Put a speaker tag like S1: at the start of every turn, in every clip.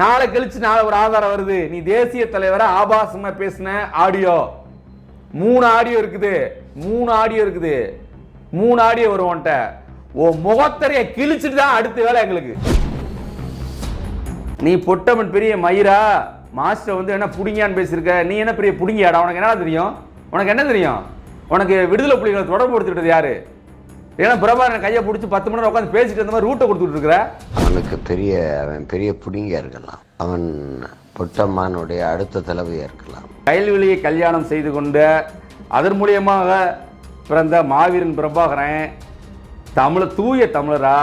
S1: நாளை கழிச்சு நாளை ஒரு ஆதாரம் வருது. நீ தேசிய தலைவரை ஆபாசமா பேசின ஆடியோ. மூணு ஆடியோ இருக்குது. மூணு ஆடியோ இருக்குது. மூணு ஆடியோ வரும் உன்கிட்ட. ஓ முகத்தரைய கிழிச்சிட்டு தான் அடுத்த வேலை எங்களுக்கு. நீ பொட்டமன் பெரிய மயிரா? மாஸ்டர் வந்து என்ன புடிங்கியான்னு பேசியிருக்க? நீ என்ன பெரிய புடுங்கியாடா? உனக்கு என்ன தெரியும்? உனக்கு என்ன தெரியும்? உனக்கு விடுதலை புலிகளை தொடர்பு கொடுத்துட்டது யாரு? ஏன்னா பிரபாகரன் கையை பிடிச்சி பத்து மணி நேரம் உட்காந்து பேசிட்டு இருந்த மாதிரி ரூட்டை கொடுத்துட்டு இருக்கிற?
S2: அவனுக்கு பெரிய அவன் பெரிய புடிங்கியா இருக்கலாம். அவன் பொட்டம்மானுடைய அடுத்த தலைவியா இருக்கலாம்.
S1: கயல்வெளியை கல்யாணம் செய்து கொண்ட அதன் மூலியமாக பிறந்த மாவீரன் பிரபாகரன் தமிழ தூய தமிழரா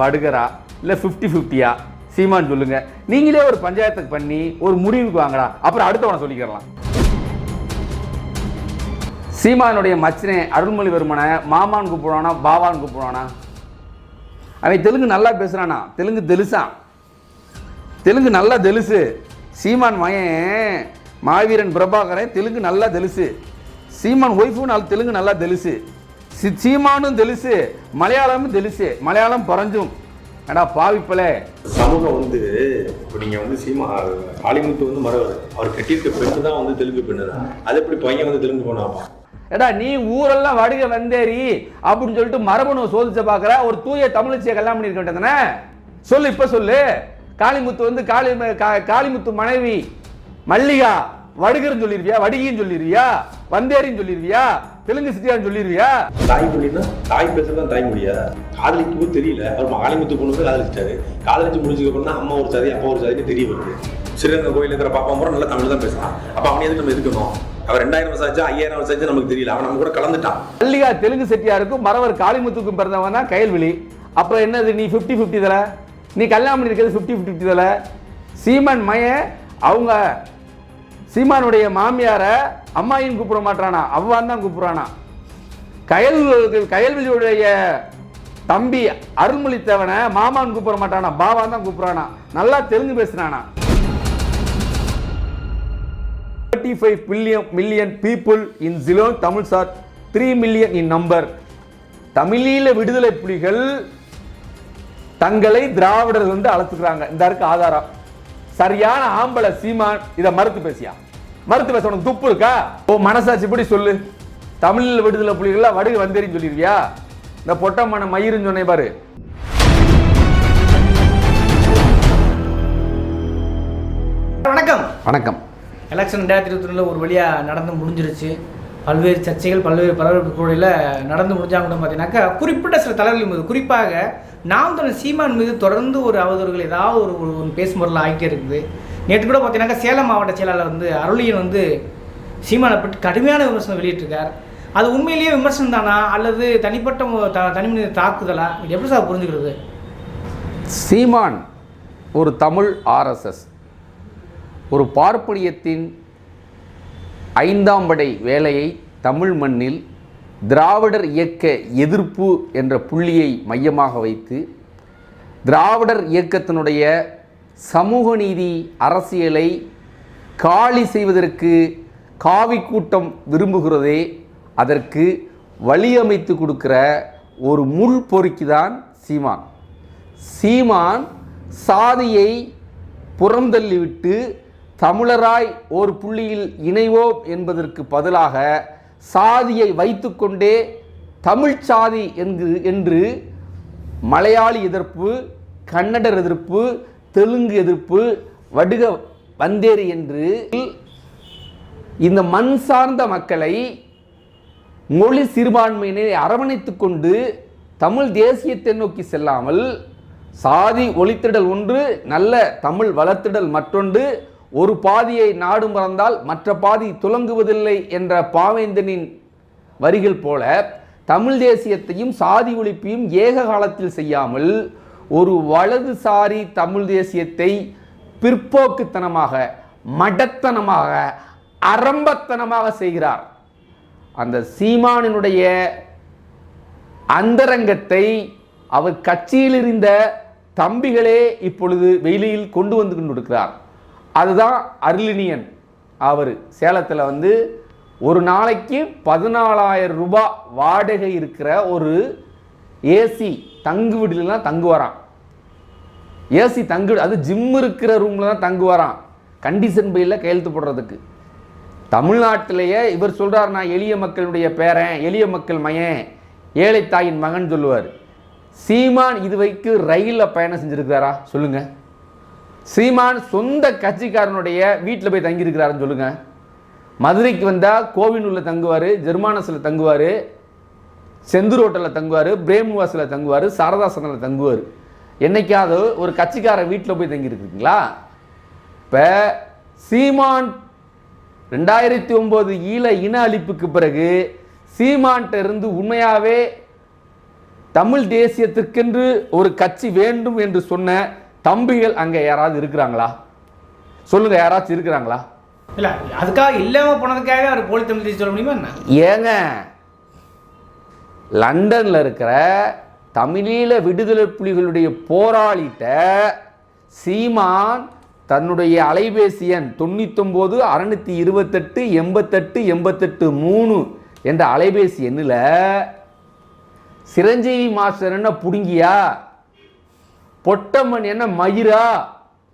S1: வடுகரா இல்லை ஃபிஃப்டி ஃபிஃப்டியா சீமான் சொல்லுங்க. நீங்களே ஒரு பஞ்சாயத்துக்கு பண்ணி ஒரு முடிவுக்கு வாங்கடா. அப்புறம் அடுத்தவனை சொல்லிக்கிறலாம். சீமானுடைய மச்சனே அருள்மொழிவர்மனை மாமான்னு கூப்பிடுவானா பாவான்னு கூப்பிடுவானா? அவன் தெலுங்கு நல்லா பேசுகிறானா தெலுங்கு தெலுசான் தெலுங்கு நல்லா தெலுசு. சீமான் மயன் மாவீரன் பிரபாகரன் தெலுங்கு நல்லா தெலுசு. சீமான் ஒய்ஃபும் நல்ல தெலுங்கு நல்லா தெலுசு. சி- சீமானும் தெலுசு மலையாளமும் தெலுசு. மலையாளம் பறஞ்சும் ஏடா பாவிப்பலே.
S3: சமூகம் வந்து இப்போ நீங்கள் வந்து சீமா காளிமுத்து வந்து மறவர் அவர் கட்டியிருக்க பெண்ணு தான் வந்து தெலுங்கு பெண்ணு தான். அது எப்படி பையன் வந்து தெலுங்கு போனாப்பா
S1: ஏடா நீ ஊரெல்லாம் வடுக வந்தேரி அப்படின்னு சொல்லிட்டு மரபணு சோதிச்சு பார்க்குற ஒரு தூய தமிழச்சியை கல்யாணம் பண்ணியிருக்க வேண்டியதானே சொல்லு இப்போ சொல்லு. காளிமுத்து வந்து காளி கா- காளிமுத்து மனைவி மல்லிகா வடுகர்னு சொல்லிருவியா வடுகின்னு சொல்லிருவியா வந்தேரின்னு சொல்லிருவியா தெலுங்கு சிட்டியான்னு சொல்லிருவியா?
S3: தாய் மொழின்னா தாய் பேசுறதுதான் தாய் மொழியா? காதலிக்கும் தெரியல. அவர் காளிமுத்து பொண்ணு வந்து காதலிச்சிட்டாரு. காதலிச்சு முடிஞ்சதுக்கு அம்மா ஒரு சாதி அப்பா ஒரு சாதின்னு தெரிய வருது. ஸ்ரீரங்கம் கோயில் இருக்கிற பாப்பா மூலம் நல்லா தமிழ் தான் பேசலாம் அப்ப அவனே எதுக்கு நம்ம இருக்கணும் அவர் ரெண்டாயிரம் வருஷம் ஐயாயிரம் வருஷம் நமக்கு தெரியல. அவன் நம்ம கூட கலந்துட்டான்.
S1: மல்லிகா தெலுங்கு செட்டியாருக்கும் மறவர் காளிமுத்துக்கும் பிறந்தவன் தான் கயல்விழி. அப்புறம் என்னது நீ ஃபிஃப்டி ஃபிஃப்டி தல? நீ கல்யாணம் பண்ணிருக்கிறது ஃபிஃப்டி ஃபிஃப்டி தல? சீமான் மய அவங்க சீமானுடைய மாமியாரை அம்மாயின் கூப்பிட மாட்டானா? அவ்வான் தான் கூப்பிட்றானா. கயல் கயல்விழியுடைய தம்பி அருள்மொழித்தவனை மாமான்னு கூப்பிட மாட்டானா? பாவான் தான் கூப்பிட்றானா. நல்லா Telugu பேசுறானா 35 billion million people in Ceylon, Tamils are 3 million in number. தமிழீழ விடுதலை புலிகள் தங்களை திராவிடர்கள் வந்து அழைச்சுக்கிறாங்க. இந்த இருக்கு ஆதாரம். சரியான ஆம்பளை சீமான் இதை மறுத்து பேசியா? மறுத்து பேச உனக்கு துப்பு இருக்கா? ஓ மனசாட்சி இப்படி சொல்லு. தமிழீழ விடுதலை புலிகள் வடுகு வந்தேரின்னு சொல்லிருவியா? இந்த பொட்டமான மயிருன்னு சொன்னே பாரு.
S4: வணக்கம்.
S1: வணக்கம்.
S4: எலெக்ஷன் ரெண்டாயிரத்தி இருபத்தி ரெண்டில் ஒரு வழியாக நடந்து முடிஞ்சிருச்சு. பல்வேறு சர்ச்சைகள் பல்வேறு பரபரப்பு நடந்து முடிஞ்சாங்க கூட பார்த்தீங்கன்னாக்கா குறிப்பிட்ட சில தலைவர்கள் மீது குறிப்பாக நாம் தமிழ் சீமான் மீது தொடர்ந்து ஒரு அவதூறுகள் ஏதாவது ஒரு ஒரு பேசுமுறையில் ஆகிட்டே இருக்குது. நேற்று கூட பார்த்தீங்கன்னாக்கா சேலம் மாவட்ட செயலாளர் வந்து அருளியன் வந்து சீமானை பற்றி கடுமையான விமர்சனம் வெளியிட்டிருக்கார். அது உண்மையிலேயே விமர்சனம் தானா? அல்லது தனிப்பட்ட மு- த தனிமனித தாக்குதலா? இது எப்படி சார் புரிஞ்சுக்கிறது?
S1: சீமான் ஒரு தமிழ் ஆர்எஸ்எஸ் ஒரு பார்ப்பனியத்தின் ஐந்தாம் படை வேலையை தமிழ் மண்ணில் திராவிடர் இயக்க எதிர்ப்பு என்ற புள்ளியை மையமாக வைத்து திராவிடர் இயக்கத்தினுடைய சமூக நீதி அரசியலை காலி செய்வதற்கு காவி கூட்டம் விரும்புகிறதே அதற்கு வழியமைத்து கொடுக்கிற ஒரு முள் பொறுக்கி தான் சீமான். சீமான் சாதியை புறந்தள்ளிவிட்டு தமிழராய் ஒரு புள்ளியில் இணைவோம் என்பதற்கு பதிலாக சாதியை வைத்துக்கொண்டே தமிழ் சாதி என்று என்று மலையாளி எதிர்ப்பு கன்னடர் எதிர்ப்பு தெலுங்கு எதிர்ப்பு வடுக வந்தேரி என்று இந்த மண் சார்ந்த மக்களை மொழி சிறுபான்மையினை அரவணைத்துக் கொண்டு தமிழ் தேசியத்தை நோக்கி செல்லாமல் சாதி ஒளித்திடல் ஒன்று நல்ல தமிழ் வளர்த்திடல் மற்றொன்று ஒரு பாதியை நாடு மறந்தால் மற்ற பாதி துலங்குவதில்லை என்ற பாவேந்தனின் வரிகள் போல தமிழ் தேசியத்தையும் சாதி ஒழிப்பையும் ஏக காலத்தில் செய்யாமல் ஒரு வலதுசாரி தமிழ் தேசியத்தை பிற்போக்குத்தனமாக மடத்தனமாக அரம்பத்தனமாக செய்கிறார். அந்த சீமானினுடைய அந்தரங்கத்தை அவர் கட்சியில் இருந்த தம்பிகளே இப்பொழுது வெளியில் கொண்டு வந்து கொண்டிருக்கிறார் அதுதான் அருளினியன் அவர். சேலத்தில் வந்து ஒரு நாளைக்கு பதினாலாயிரம் ரூபாய் வாடகை இருக்கிற ஒரு ஏசி தங்கு வீடுலாம் தங்குவாராம். ஏசி தங்கு அது ஜிம் இருக்கிற ரூமில் தான் தங்குவாராம். கண்டிஷன் பையில் கையெழுத்து போடுறதுக்கு. தமிழ்நாட்டிலேயே இவர் சொல்கிறார் நான் எளிய மக்களுடைய பேரன் எளிய மக்கள் மயன் ஏழை தாயின் மகன் சொல்லுவார். சீமான் இது வரைக்கும் ரயிலில் பயணம் செஞ்சிருக்கிறாரா? சொல்லுங்கள் சீமான் சொந்த கட்சிக்காரனுடைய வீட்டில் போய் தங்கியிருக்கிறாருன்னு சொல்லுங்க. மதுரைக்கு வந்தால் கோவினூரில் தங்குவார் ஜெர்மானஸில் தங்குவார் செந்தூர் ஹோட்டலில் தங்குவார் பிரேமுவாஸில் தங்குவார் சாரதாசனில் தங்குவார். என்னைக்காவது ஒரு கட்சிக்கார வீட்டில் போய் தங்கியிருக்கீங்களா இப்போ சீமான் ரெண்டாயிரத்தி ஒம்பது ஈழ இன அழிப்புக்கு பிறகு சீமான்கிட்ட இருந்து உண்மையாகவே தமிழ் தேசியத்திற்கென்று ஒரு கட்சி வேண்டும் என்று சொன்ன தம்பிகள் அங்க யாராவது இருக்கிறாங்களா? சொல்லுங்க யாராச்சும் இருக்கிறாங்களா?
S4: இல்ல அதுக்காக இல்லாம போனதுக்காக அவர் போலி தமிழ் சொல்ல முடியுமா என்ன?
S1: ஏங்க லண்டன்ல இருக்கிற தமிழீழ விடுதலை புலிகளுடைய போராளிட்ட சீமான் தன்னுடைய அலைபேசி எண் தொண்ணூத்தொம்போது அறுநூத்தி இருபத்தெட்டு எண்பத்தெட்டு எண்பத்தெட்டு மூணு என்ற அலைபேசி எண்ணில் சிரஞ்சீவி மாஸ்டர் என்ன புடுங்கியா? பொட்டம்மன் என்ன மயிரா?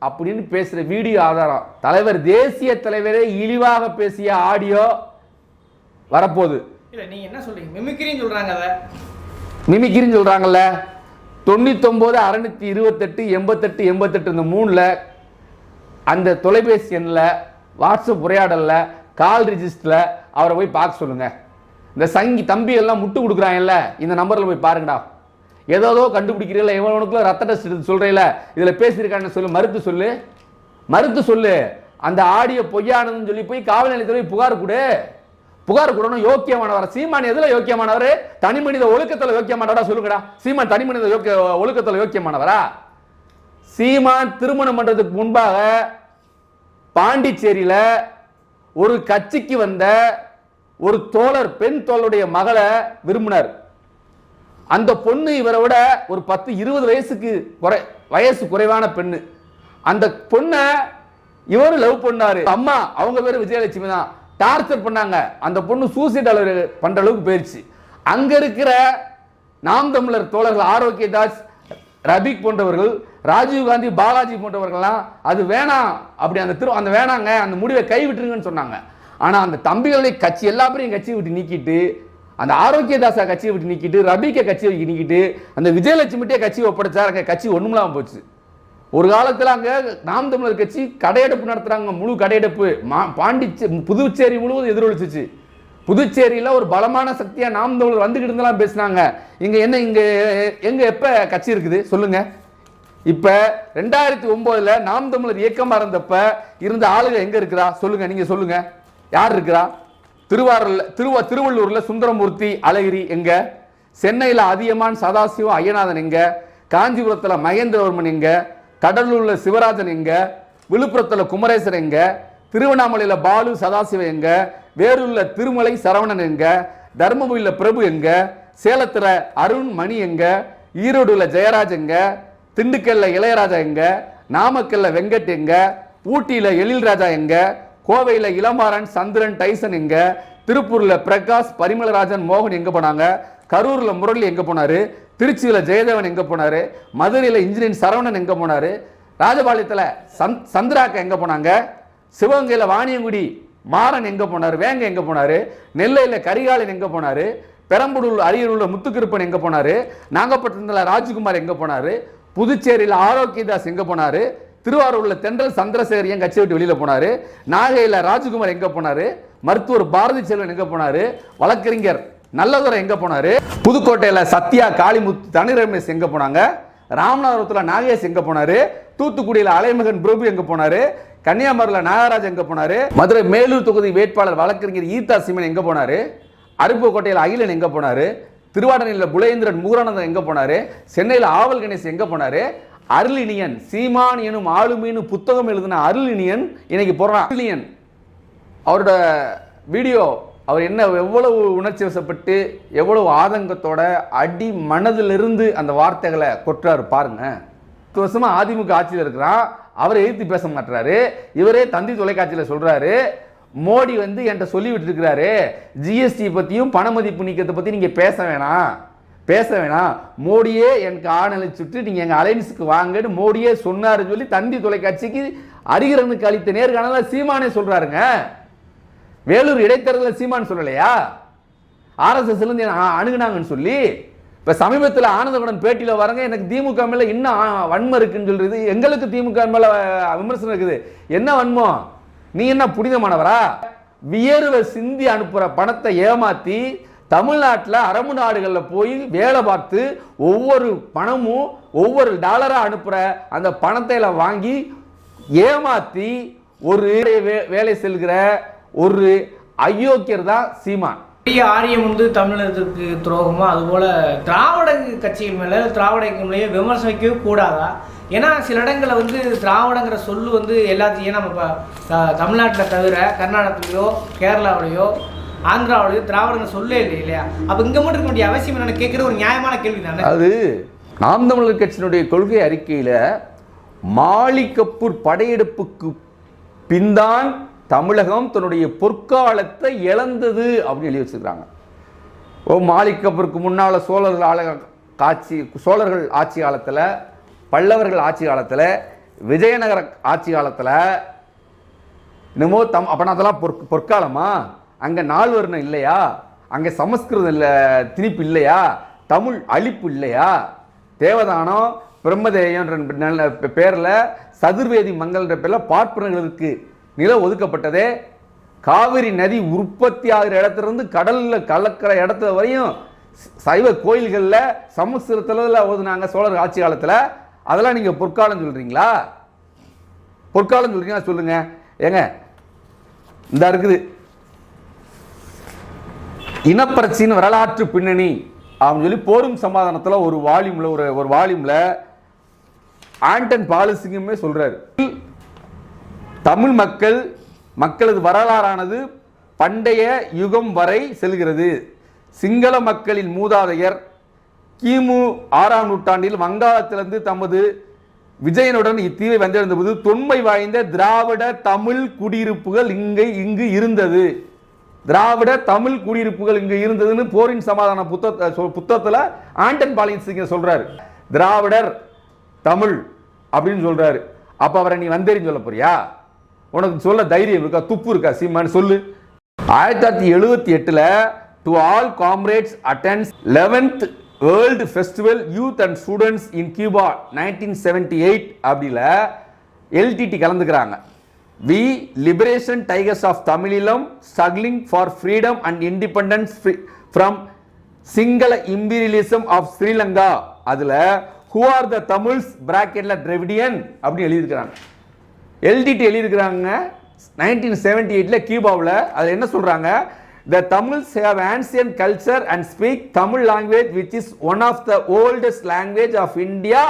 S1: அப்படின்னு பேசுற வீடியோ ஆதாரம். தலைவர் தேசிய தலைவரே இழிவாக பேசிய ஆடியோ வரப்போகுது.
S4: இல்ல நீங்க என்ன சொல்றீங்க? மிமிக்ரின்னு சொல்றாங்க அதை.
S1: மிமிக்கிரின்னு சொல்கிறாங்கல்ல தொண்ணூத்தொம்போது அறுநூத்தி இருபத்தெட்டு எண்பத்தெட்டு எண்பத்தெட்டு இந்த மூணில் அந்த தொலைபேசி எண்ணில் வாட்ஸ்அப் உரையாடலில் கால் ரிஜிஸ்டரில் அவரை போய் பார்க்க சொல்லுங்க. இந்த சங்கி தம்பி எல்லாம் முட்டு கொடுக்குறாங்கல்ல இந்த நம்பரில் போய் பாருங்கடா. ஏதோ கண்டுபிடிக்கிறீங்களா எவனுக்குள்ள ரத்த டெஸ்ட் எடுத்து சொல்கிறீங்கள இதில் பேசியிருக்கான்னு சொல்லு மறுத்து சொல்லு. மறுத்து சொல்லு. அந்த ஆடியோ பொய்யானதுன்னு சொல்லி போய் காவல் நிலையத்தில் போய் புகார் கொடு. புகார் கொடுக்கணும் யோக்கியமானவர். சீமான் எதுல யோக்கியமானவர்? தனி மனித ஒழுக்கத்தில் யோக்கியமானவரா சொல்லுங்கடா. சீமான் தனி மனித யோக்கிய ஒழுக்கத்தில் யோக்கியமானவரா? சீமான் திருமணம் பண்றதுக்கு முன்பாக பாண்டிச்சேரியில ஒரு கட்சிக்கு வந்த ஒரு தோழர் பெண் தோழருடைய மகளை விரும்பினார். அந்த பொண்ணு இவரை விட ஒரு பத்து இருபது வயசுக்கு குறை வயசு குறைவான பெண்ணு. அந்த பொண்ணை இவரு லவ் பண்ணாரு. அம்மா அவங்க பேர் விஜயலட்சுமி தான். டார்ச்சர் பண்ணாங்க. அந்த பொண்ணு சூசைட் அளவு பண்ற அளவுக்கு போயிருச்சு. அங்க இருக்கிற நாம் தமிழர் தோழர்கள் ஆரோக்கியதாஸ் ரபிக் போன்றவர்கள் ராஜீவ் காந்தி பாலாஜி போன்றவர்கள்லாம் அது வேணாம் அப்படி அந்த திரு அந்த வேணாங்க அந்த முடிவை கை விட்டுருங்கன்னு சொன்னாங்க. ஆனால் அந்த தம்பிகளை கட்சி எல்லா பேரையும் கட்சியை விட்டு நீக்கிட்டு அந்த ஆரோக்கியதாசா கட்சியை விட்டு நிற்கிட்டு ரபிக்க கட்சியை நிற்கிட்டு அந்த விஜயலட்சுமிட்டே கட்சி ஒப்படைச்சார். அங்கே கட்சி ஒன்றுமில்லாமல் போச்சு. ஒரு காலத்தில் அங்கே நாம் தமிழர் கட்சி கடையெடுப்பு நடத்துகிறாங்க முழு கடையெடுப்பு. மா- பாண்டிச்சே புதுச்சேரி முழுவதும் எதிரொலிச்சிச்சு. புதுச்சேரியில் ஒரு பலமான சக்தியாக நாம் தமிழர் வந்துக்கிட்டு இருந்தெல்லாம் பேசினாங்க. இங்கே என்ன இங்கே எங்கே எப்போ கட்சி இருக்குது? சொல்லுங்கள் இப்போ ரெண்டாயிரத்தி ஒம்போதில் நாம் தமிழர் இயக்கமாக இருந்தப்ப இருந்த ஆளுங்க எங்கே இருக்கிறா? சொல்லுங்கள் நீங்கள் சொல்லுங்கள் யார் இருக்கிறா? திருவாரூர்ல திருவ திருவள்ளூர்ல சுந்தரமூர்த்தி அழகிரி எங்க? சென்னையில் அதியமான் சதாசிவம் ஐயநாதன் எங்க? காஞ்சிபுரத்தில் மகேந்திரவர்மன் எங்க? கடலூரில் சிவராஜன் எங்க? விழுப்புரத்தில் குமரேசன் எங்க? திருவண்ணாமலையில் பாலு சதாசிவம் எங்க? வேலூரில் திருமலை சரவணன் எங்க? தர்மபுரியில் பிரபு எங்க? சேலத்தில் அருண் மணி எங்க? ஈரோடுல ஜெயராஜ் எங்க? திண்டுக்கல்ல இளையராஜா எங்க? நாமக்கல்ல வெங்கட் எங்க? ஊட்டியில் எழில்ராஜா எங்க? கோவையில் இளமாறன் சந்திரன் டைசன் எங்க? திருப்பூரில் பிரகாஷ் பரிமளராஜன் மோகன் எங்கே போனாங்க? கரூரில் முரளி எங்கே போனார்? திருச்சியில் ஜெயதேவன் எங்கே போனாரு? மதுரையில் இன்ஜினியர் சரவணன் எங்கே போனாரு? ராஜபாளையத்தில் சந்த் சந்திராக்க எங்கே போனாங்க? சிவகங்கையில் வாணியங்குடி மாறன் எங்கே போனார்? வேங்க எங்கே போனாரு? நெல்லையில் கரிகாலன் எங்கே போனார்? பெரம்பலூர் அரியலூரில் முத்துக்கிருப்பன் எங்கே போனாரு? நாகப்பட்டினத்தில் ராஜ்குமார் எங்கே போனார்? புதுச்சேரியில் ஆரோக்கியதாஸ் எங்கே போனாரு? திருவாரூரில் தென்றல் சந்திரசேகர் ஏன் கட்சி விட்டு வெளியில் போனாரு நாகையில் ராஜ்குமார் எங்கே போனாரு மருத்துவர் பாரதி செல்வன் எங்கே போனாரு வழக்கறிஞர் நல்லதுரை எங்கே போனாரு புதுக்கோட்டையில் சத்யா காளிமுத்து தனி ரமேஷ் எங்கே போனாங்க ராமநாதபுரத்தில் நாகேஷ் எங்கே போனார் தூத்துக்குடியில் அலைமகன் பிரபு எங்கே போனாரு கன்னியாகுமரியில் நாகராஜ் எங்கே போனாரு மதுரை மேலூர் தொகுதி வேட்பாளர் வழக்கறிஞர் ஈதா சிமன் எங்கே போனார் அருப்புக்கோட்டையில் அகிலன் எங்கே போனார் திருவாடனையில் புலேந்திரன் மூரானந்தன் எங்கே போனாரு சென்னையில் ஆவல் கணேஷ் எங்கே போனாரு அருளினியன் சீமான் எனும் ஆளுமைன்னு புத்தகம் எழுதின அருளினியன் இன்னைக்கு போறான். அருளினியன் அவரோட வீடியோ அவர் என்ன எவ்வளவு உணர்ச்சி வசப்பட்டு எவ்வளவு ஆதங்கத்தோட அடி மனதிலிருந்து அந்த வார்த்தைகளை கொற்றாரு பாருங்க. பத்து வருஷமா அதிமுக ஆட்சியில் இருக்கிறான் அவரை எதிர்த்து பேச மாட்டுறாரு. இவரே தந்தி தொலைக்காட்சியில் சொல்றாரு மோடி வந்து என்கிட்ட சொல்லி இருக்கிறாரு ஜிஎஸ்டி பற்றியும் பண மதிப்பு நீக்கத்தை பற்றி நீங்கள் பேச வேணாம். பேச வேணாம். மோடியே எனக்கு ஆணழிச்சுட்டு நீங்கள் எங்கள் அலைன்ஸுக்கு வாங்கன்னு மோடியே சொன்னாருன்னு சொல்லி தந்தி தொலைக்காட்சிக்கு அறிகிறனுக்கு அளித்த நேர்காணல சீமானே சொல்கிறாருங்க வேலூர் இடைத்தேர்தலில் சீமான் சொல்லலையா? ஆர்எஸ்எஸ்லேருந்து அணுகுனாங்கன்னு சொல்லி. இப்போ சமீபத்தில் ஆனந்தகுடன் பேட்டியில் வரங்க எனக்கு திமுக மேலே இன்னும் வன்மம் இருக்குன்னு சொல்றது. எங்களுக்கு திமுக மேலே விமர்சனம் இருக்குது. என்ன வன்மம்? நீ என்ன புனிதமானவரா? வியர்வை சிந்தி அனுப்புகிற பணத்தை ஏமாற்றி தமிழ்நாட்டில் அரபு நாடுகளில் போய் வேலை பார்த்து ஒவ்வொரு பணமும் ஒவ்வொரு டாலராக அனுப்புகிற அந்த பணத்தை வாங்கி ஏமாத்தி ஒரு வேலை செல்கிற ஒரு அயோக்கியர் தான் சீமான்.
S4: பெரிய ஆரியம் வந்து தமிழகத்துக்கு துரோகமாக அதுபோல் திராவிட கட்சிகள் மேலே திராவிட இயக்கங்களையே மேலேயே கூடாதா? ஏன்னா சில இடங்களில் வந்து திராவிடங்கிற சொல்லு வந்து எல்லாத்தையும் நம்ம தமிழ்நாட்டில் தவிர கர்நாடகத்துலேயோ கேரளாவிலையோ ஆந்திராவிலேயோ திராவிடங்கள் சொல்லே இல்லை இல்லையா? அப்போ இங்கே மட்டும் இருக்க வேண்டிய அவசியம் என்னன்னு கேட்குற ஒரு நியாயமான கேள்வி தானே?
S1: அது நாம் தமிழர் கட்சியினுடைய கொள்கை அறிக்கையில் மாலிகப்பூர் படையெடுப்புக்கு பின்தான் தமிழகம் தன்னுடைய பொற்காலத்தை இழந்தது அப்படின்னு எழுதி வச்சுருக்காங்க ஓ மாலிகப்பூருக்கு முன்னால் சோழர்கள் ஆள காட்சி சோழர்கள் ஆட்சி காலத்தில் பல்லவர்கள் ஆட்சி காலத்தில் விஜயநகர ஆட்சி காலத்தில் என்னமோ தம் அப்பனா அதெல்லாம் பொற் பொற்காலமா? அங்க நால்வர்ணம் இல்லையா? அங்கே சமஸ்கிருதம் இல்லை திணிப்பு இல்லையா? தமிழ் அழிப்பு இல்லையா? தேவதானம் பிரம்மதேயன்ற பேரில் சதுர்வேதி மங்கள்ன்ற பேரில் பார்ப்பனர்களுக்கு நிலம் ஒதுக்கப்பட்டதே. காவிரி நதி உற்பத்தி ஆகிற இடத்துலேருந்து கடலில் கலக்கிற இடத்துல வரையும் சைவ கோயில்களில் சமஸ்கிருதத்தில் ஓதுனாங்க சோழர் ஆட்சி காலத்தில். அதெல்லாம் நீங்கள் பொற்காலம் சொல்கிறீங்களா பொற்காலம் சொல்கிறீங்களா சொல்லுங்கள் ஏங்க இந்த இருக்குது. இனப்பிரச்சின் வரலாற்று பின்னணி அப்படின்னு சொல்லி போரும் சமாதானத்தில் ஒரு வால்யூமில் ஒரு ஒரு வால்யூமில் ஆண்டன் பாலிசிங்குமே சொல்கிறார் தமிழ் மக்கள் மக்களது வரலாறானது பண்டைய யுகம் வரை செல்கிறது. சிங்கள மக்களின் மூதாதையர் கிமு ஆறாம் நூற்றாண்டில் வங்காளத்திலிருந்து தமது விஜயனுடன் இத்தீவை வந்திருந்தபோது தொன்மை வாய்ந்த திராவிட தமிழ் குடியிருப்புகள் இங்கே இங்கு இருந்தது. திராவிட தமிழ் குடியிருப்புகள் இங்கு இருந்ததுன்னு போரின் சமாதான புத்த சொ- ஆண்டன் பாலின்சிங்க சொல்றாரு. திராவிடர் தமிழ் அப்படின்னு சொல்றாரு. அப்போ அவரை நீ வந்தேரின்னு சொல்ல போறியா? உனக்கு சொல்ல தைரியம் இருக்கா? துப்பு இருக்கா? சீமான்னு சொல்லு. ஆயிரத்தி தொள்ளாயிரத்தி எழுபத்தி எட்டில் to all comrades attends eleventh world festival youth and students in Cuba nineteen seventy eight அப்படில L T T கலந்துக்கிறாங்க. வி லிபரேஷன் டைகர்ஸ் ஆஃப் தமிழிலும் struggling for freedom and independence from Sinhala imperialism of Sri Lanka அதில் who are the Tamils பிராக்கெட்ல Dravidian அப்படின்னு எழுதியிருக்கிறாங்க. LTD எழுதியிருக்கிறாங்க nineteen seventy எயிட்டில் கியூபாவில் அதில் என்ன சொல்கிறாங்க the Tamils have ancient culture and speak Tamil language which is one of the oldest language of India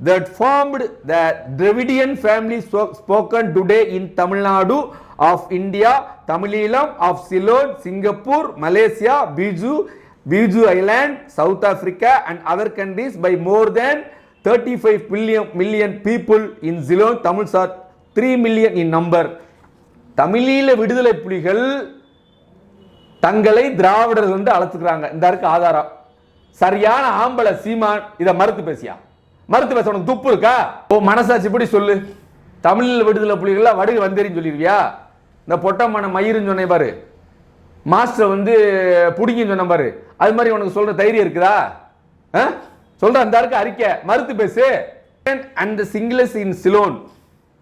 S1: that formed the Dravidian family so- spoken today in Tamil Nadu of India, Tamileelam of Ceylon, Singapore, Malaysia, Biju, Biju Island, South Africa and other countries by more than 35 million, million people in Ceylon, Tamils are 3 million in number. தமிழீழ விடுதலை புலிகள் தங்களை திராவிடர்கள் வந்து அழைத்துக்கிறாங்க இந்த இருக்கு ஆதாரம் சரியான ஆம்பளை சீமான் இதை மறுத்து பேசியா மறுத்து பேச உனக்கு துப்பு இருக்கா? ஓ மனசாட்சி இப்படி சொல்லு. தமிழில் விடுதலை புலிகள்லாம் வடுகு வந்தேரின்னு சொல்லிடுவியா இந்த பொட்டமான மயிருன்னு சொன்னேன் பாரு. மாஸ்டர் வந்து புடிங்கின்னு சொன்ன பாரு. அது மாதிரி உனக்கு சொல்ற தைரியம் இருக்குதா? ஆ? சொல்ற அந்த இருக்கு அறிக்கை மறுத்து பேசு. And the Sinhalese in Ceylon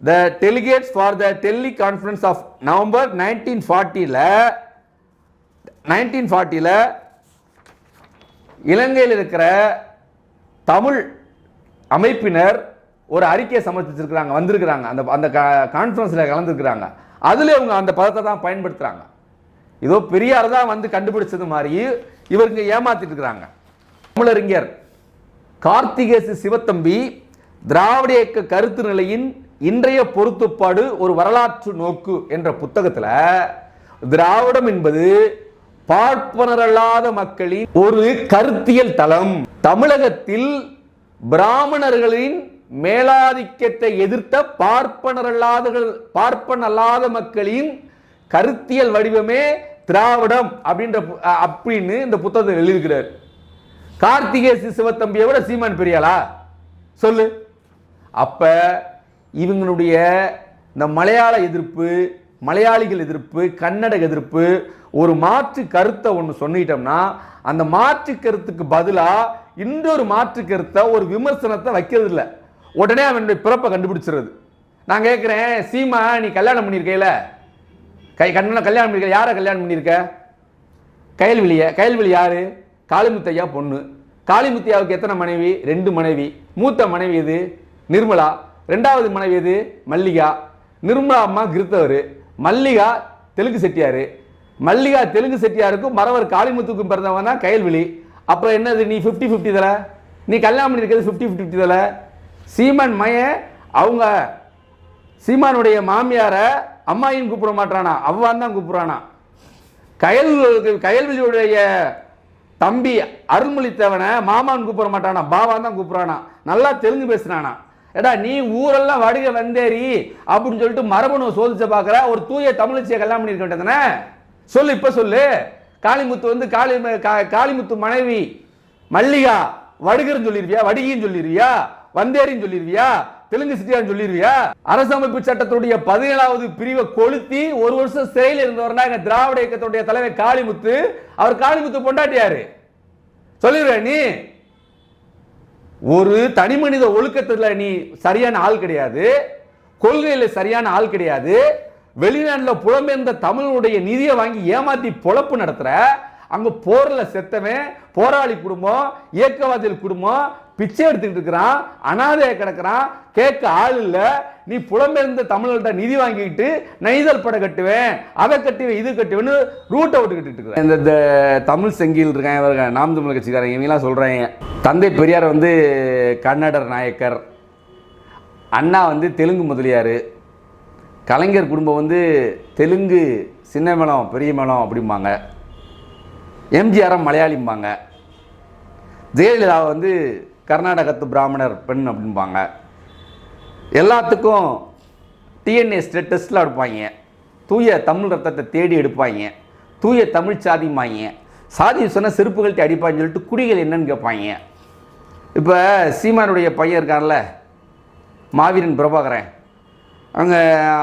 S1: the delegates for the Delhi conference of November nineteen ஃபார்ட்டியில் nineteen ஃபார்ட்டியில் இலங்கையில் இருக்கிற தமிழ் அமைப்பினர் ஒரு அறிக்கையை சமர்ப்பிச்சிருக்கிறாங்க வந்திருக்கிறாங்க. அந்த அந்த கான்ஃபரன்ஸில் கலந்துருக்கிறாங்க. அதில் இவங்க அந்த பதத்தை தான் பயன்படுத்துகிறாங்க இதோ பெரியார் தான் வந்து கண்டுபிடிச்சது மாதிரி இவருங்க ஏமாத்திட்டு இருக்கிறாங்க. தமிழறிஞர் கார்த்திகேசு சிவத்தம்பி திராவிட இயக்க கருத்து நிலையின் இன்றைய பொருத்துப்பாடு ஒரு வரலாற்று நோக்கு என்ற புத்தகத்தில் திராவிடம் என்பது பார்ப்பனரல்லாத மக்களின் ஒரு கருத்தியல் தளம். தமிழகத்தில் பிராமணர்களின் மேலாதிக்கத்தை எதிர்த்த பார்ப்பனரல்லாதகள் பார்ப்பன் அல்லாத மக்களின் கருத்தியல் வடிவமே திராவிடம் அப்படின்ற பு- அப்படின்னு இந்த புத்தகத்தில் எழுதியிருக்கிறார். கார்த்திகேசி சிவத்தம்பியை விட சீமான் பெரியாளா? சொல்லு. அப்ப இவங்களுடைய இந்த மலையாள எதிர்ப்பு மலையாளிகள் எதிர்ப்பு கன்னட எதிர்ப்பு ஒரு மாற்று கருத்தை ஒன்று சொல்லிட்டோம்னா அந்த மாற்று கருத்துக்கு பதிலாக இன்னொரு மாற்று கருத்தை ஒரு விமர்சனத்தை வைக்கிறது இல்லை. உடனே அவனுடைய பிறப்பை கண்டுபிடிச்சிருது நான் கேட்குறேன் சீமா நீ கல்யாணம் பண்ணியிருக்கையில? கை கண்ணனை கல்யாணம் பண்ணியிருக்க யாரை கல்யாணம் பண்ணியிருக்க? கயல்விழிய கயல்விழி யாரு? காளிமுத்தையா பொண்ணு. காளிமுத்தையாவுக்கு எத்தனை மனைவி? ரெண்டு மனைவி. மூத்த மனைவி எது? நிர்மலா. ரெண்டாவது மனைவி எது? மல்லிகா. நிர்மலா அம்மா கிருத்தவர். மல்லிகா தெலுங்கு செட்டியார். மல்லிகா தெலுங்கு செட்டியாருக்கும் மறவர் காளிமுத்துக்கும் பிறந்தவன் தான் கயல்விழி. அப்புறம் என்னது நீ ஃபிஃப்டி ஃபிஃப்டி தல? நீ கல்யாணம் பண்ணியிருக்கிறது ஃபிஃப்டி ஃபிஃப்டி தல? சீமான் மய அவங்க சீமானுடைய மாமியாரை அம்மாயின்னு கூப்பிட மாட்டானா அவ்வான் தான் கூப்பிட்றானா? கயல் கயல்விழியுடைய தம்பி அருள்மொழித்தேவனை மாமான்னு கூப்பிட மாட்டானா? பாவான் தான் கூப்பிட்றானா? நல்லா தெலுங்கு பேசுனானா? ஏடா நீ ஊரெல்லாம் வடுக வந்தேரி அப்படின்னு சொல்லிட்டு மரபணு சோதிச்ச பார்க்குற ஒரு தூய தமிழச்சியை கல்யாணம் பண்ணியிருக்க வேண்டியதானே சொல்லு இப்போ சொல்லு. காளிமுத்து வந்து காளி கா- காளிமுத்து மனைவி மல்லிகா வடுகர்னு சொல்லிருவியா வடிகின்னு சொல்லிருவியா வந்தேரின்னு சொல்லிருவியா தெலுங்கு சிட்டியான்னு சொல்லிருவியா? அரசமைப்பு சட்டத்துடைய பதினேழாவது பிரிவை கொளுத்தி ஒரு வருஷம் சிறையில் இருந்தவர்னா எங்க திராவிட இயக்கத்துடைய தலைவர் காளிமுத்து அவர் காளிமுத்து பொண்டாட்டியாரு. சொல்லிடுவேன் நீ. ஒரு தனி மனித ஒழுக்கத்தில் நீ சரியான ஆள் கிடையாது. கொள்கையில் சரியான ஆள் கிடையாது. வெளிநாட்டில் புலம்பெயர்ந்த தமிழனுடைய நிதியை வாங்கி ஏமாத்தி பொழப்பு நடத்துகிற அங்கே போரில் செத்தவன் போராளி குடும்பம் இயக்கவாதிகள் குடும்பம் பிச்சை எடுத்துக்கிட்டு இருக்கிறான் அனாதையாக கிடக்குறான் கேட்க ஆள் இல்லை நீ புலம்பெயர்ந்த தமிழர்கிட்ட நிதி வாங்கிக்கிட்டு நெய்தல் படம் கட்டுவேன் அதை கட்டுவேன் இது கட்டுவேன்னு ரூட்டை விட்டுக்கிட்டு இருக்கிறேன் இந்த தமிழ் செங்கில் இருக்கான் இவருங்க நாம் தமிழ் கட்சிக்காரங்க இவங்கெல்லாம் சொல்றாங்க. தந்தை பெரியார் வந்து கன்னடர் நாயக்கர். அண்ணா வந்து தெலுங்கு முதலியார். கலைஞர் குடும்பம் வந்து தெலுங்கு சின்ன மேளம் பெரிய மேளம் அப்படிம்பாங்க. எம்ஜிஆர் மலையாளிம்பாங்க. ஜெயலலிதா வந்து கர்நாடகத்து பிராமணர் பெண் அப்படிம்பாங்க. எல்லாத்துக்கும் டிஎன்ஏ டெஸ்ட்டில் எடுப்பாங்க. தூய தமிழ் ரத்தத்தை தேடி எடுப்பாங்க. தூய தமிழ் சாதிம்பாங்க. சாதி சொன்ன செருப்புகள்ட்ட அடிப்பான்னு சொல்லிட்டு குடிகள் என்னன்னு கேட்பாங்க. இப்போ சீமானுடைய பையன் இருக்கான்ல மாவீரன் பிரபாகரன். அவங்க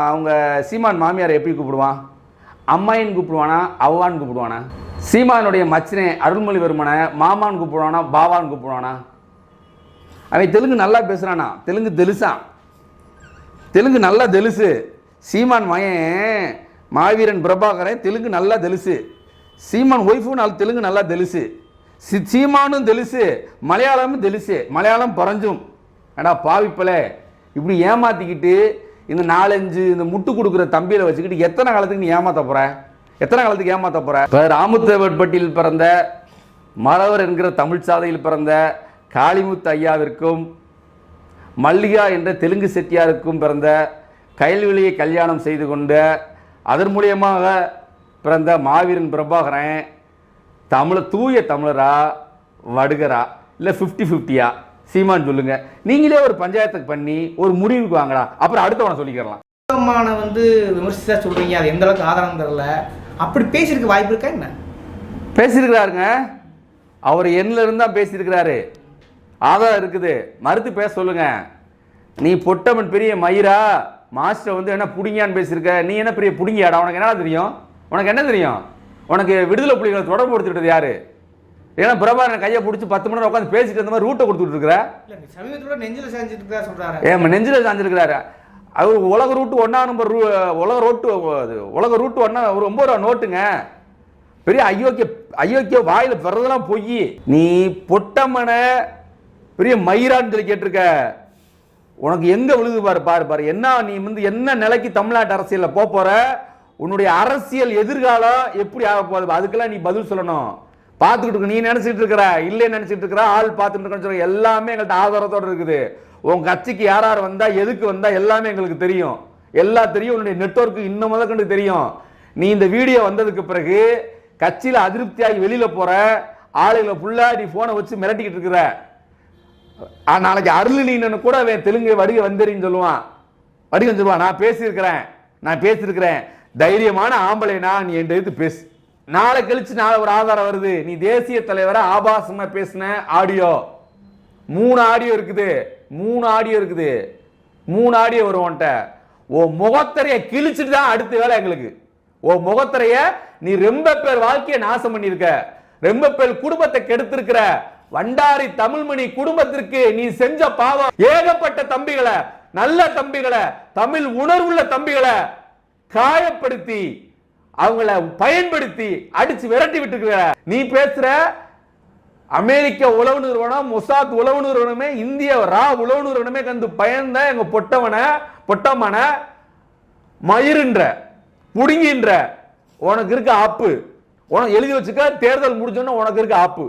S1: அவங்க சீமான் மாமியாரை எப்படி கூப்பிடுவான்? அம்மாயின்னு கூப்பிடுவானா? அவ்வான்னு கூப்பிடுவானா? சீமானுடைய மச்சினே அருள்மொழிவர்மனை மாமான்னு கூப்பிடுவானா? பாவான்னு கூப்பிடுவானா? அவன் தெலுங்கு நல்லா பேசுகிறானா தெலுங்கு தெலுசான் தெலுங்கு நல்லா தெலுசு. சீமான் மயன் மாவீரன் பிரபாகரன் தெலுங்கு நல்லா தெலுசு. சீமான் ஒய்ஃபும் நாலு தெலுங்கு நல்லா தெலுசு. சி சீமானும் தெலுசு மலையாளமும் தெலுசு. மலையாளம் பறஞ்சும் ஏடா பாவிப்பலே. இப்படி ஏமாற்றிக்கிட்டு இந்த நாலஞ்சு இந்த முட்டு கொடுக்குற தம்பியில் வச்சுக்கிட்டு எத்தனை காலத்துக்கு நீ ஏமாத்த போகிற எத்தனை காலத்துக்கு ஏமாத்த போகிற இப்போ ராமுத்தேவர்பட்டியில் பிறந்த மறவர் என்கிற தமிழ் சாதையில் பிறந்த காளிமுத்து ஐயாவிற்கும் மல்லிகா என்ற தெலுங்கு செட்டியாருக்கும் பிறந்த கயல்விழியை கல்யாணம் செய்து கொண்ட அதன் மூலியமாக பிறந்த மாவீரன் பிரபாகரன் தமிழ தூய தமிழரா வடுகரா இல்லை ஃபிஃப்டி ஃபிஃப்டியா சீமான் சொல்லுங்க. நீங்களே ஒரு பஞ்சாயத்துக்கு பண்ணி ஒரு முடிவுக்கு வாங்கடா. அப்புறம் அடுத்தவனை சொல்லிக்கிறலாம்.
S4: அம்மான வந்து விமர்சித்தா சொல்றீங்க அது எந்த அளவுக்கு ஆதாரம் தரல. அப்படி பேசியிருக்க வாய்ப்பு இருக்கா என்ன?
S1: பேசியிருக்கிறாருங்க. அவர் எண்ணில் இருந்து தான் பேசியிருக்கிறாரு. ஆதாரம் இருக்குது. மறுத்து பேச சொல்லுங்க. நீ பொட்டமன் பெரிய மயிரா? மாஸ்டர் வந்து என்ன புடிங்கியான்னு பேசியிருக்க? நீ என்ன பெரிய புடுங்கியாடா? உனக்கு என்ன தெரியும்? உனக்கு என்ன தெரியும்? உனக்கு விடுதலை புலிகளை தொடர்பு கொடுத்துக்கிட்டது யாரு? ஏன்னா பிரபாகரன் கையை பிடிச்சி பத்து மணி நேரம் உட்காந்து பேசிட்டு இருந்த மாதிரி ரூட்டை கொடுத்துட்டு இருக்கிற?
S4: இல்ல சமீபத்தோட நெஞ்சில சாஞ்சிட்டு இருக்கா சொல்றாரு.
S1: ஏன் நெஞ்சில் சாஞ்சிருக்கிறாரு. அவர் உலக ரூட்டு ஒன்றா நம்பர் ரூ உலக ரோட்டு அது உலக ரூட்டு ஒன்றா ஒரு ஒம்பது ரூபா நோட்டுங்க பெரிய அயோக்கிய அயோக்கிய வாயில் பிறதெல்லாம் பொய் நீ பொட்டம்மனை பெரிய மயிரான்னு சொல்லி கேட்டிருக்க. உனக்கு எங்க விழுது பாரு பாரு பாரு. என்ன நீ வந்து என்ன நிலைக்கு தமிழ்நாட்டு அரசியலில் போக போற? உன்னுடைய அரசியல் எதிர்காலம் எப்படி ஆக போகுது? அதுக்கெல்லாம் நீ பதில் சொல்லணும். பார்த்துக்கிட்டு நீ நினைச்சிட்டு இருக்கிற இல்லை நினைச்சிட்டு இருக்கிற ஆள் பார்த்துட்டு இருக்கன்னு எல்லாமே எங்கள்கிட்ட ஆதாரத்தோட இருக்குது. உன் கட்சிக்கு யார் யார் வந்தா எதுக்கு வந்தா எல்லாமே எங்களுக்கு தெரியும். எல்லா தெரியும். உன்னுடைய நெட்ஒர்க்கு இன்னும் முதற்கொண்டு தெரியும். நீ இந்த வீடியோ வந்ததுக்கு பிறகு கட்சியில் அதிருப்தியாகி வெளியில் போகிற ஆளுகளை ஃபுல்லாக நீ ஃபோனை வச்சு மிரட்டிக்கிட்டு இருக்கிற. நாளைக்கு அருளினு கூட அவன் தெலுங்கு வடிக வந்தேரின்னு சொல்லுவான். வடிகம் சொல்லுவான் நான் பேசியிருக்கிறேன் நான் பேசியிருக்கிறேன். தைரியமான ஆம்பளைனா நீ என் எடுத்து பேசு. நாளை கழிச்சு நாளை ஒரு ஆதாரம் வருது. நீ தேசிய தலைவரை ஆபாசமாக பேசின ஆடியோ. மூணு ஆடியோ இருக்குது. மூணு ஆடியோ இருக்குது. மூணு ஆடியோ வருவோன்ட்ட ஓ முகத்தரைய கிழிச்சிட்டு தான் அடுத்த வேலை எங்களுக்கு. ஓ முகத்தரைய நீ ரொம்ப பேர் வாழ்க்கையை நாசம் பண்ணியிருக்க. ரொம்ப பேர் குடும்பத்தை கெடுத்திருக்கிற. வண்டாரி தமிழ்மணி குடும்பத்திற்கு நீ செஞ்ச பாவம். ஏகப்பட்ட தம்பிகளை நல்ல தம்பிகளை தமிழ் உணர்வுள்ள தம்பிகளை காயப்படுத்தி அவங்கள பயன்படுத்தி அடிச்சு விரட்டி விட்டுருக்கிற. நீ பேசுற அமெரிக்க உளவு நிறுவனம் மொசாத் உளவு நிறுவனமே இந்திய ரா உளவு நிறுவனமே கண்டு பயந்த எங்க பொட்டவன பொட்டமான மயிருன்ற புடுங்கின்ற. உனக்கு இருக்க ஆப்பு. உனக்கு எழுதி வச்சுக்க தேர்தல் முடிஞ்சோன்னா உனக்கு இருக்க ஆப்பு.